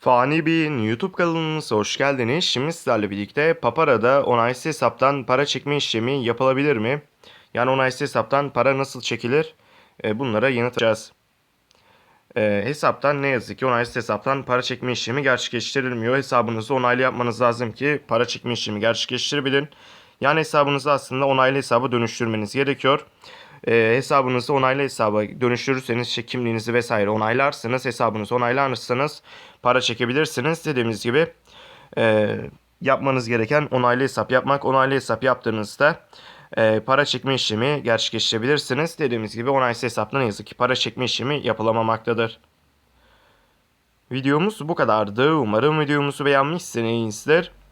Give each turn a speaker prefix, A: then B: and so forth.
A: Fani Bey'in YouTube kanalımıza hoş geldiniz. Şimdi sizlerle birlikte Papara'da onaysız hesaptan para çekme işlemi yapılabilir mi? Yani onaysız hesaptan para nasıl çekilir? E, bunlara yanıt arayacağız. E, hesaptan ne yazık ki onaysız hesaptan para çekme işlemi gerçekleştirilmiyor. Hesabınızı onaylı yapmanız lazım ki para çekme işlemi gerçekleştirebilin. Yani hesabınızı aslında onaylı hesaba dönüştürmeniz gerekiyor. E, hesabınızı onaylı hesaba dönüştürürseniz işte kimliğinizi vesaire onaylarsınız. Hesabınızı onaylarsanız para çekebilirsiniz. Dediğimiz gibi e, yapmanız gereken onaylı hesap yapmak. Onaylı hesap yaptığınızda e, para çekme işlemi gerçekleştirebilirsiniz. Dediğimiz gibi onaysız hesapla ne yazık ki para çekme işlemi yapılamamaktadır. Videomuz bu kadardı. Umarım videomuzu beğenmişsinizdir.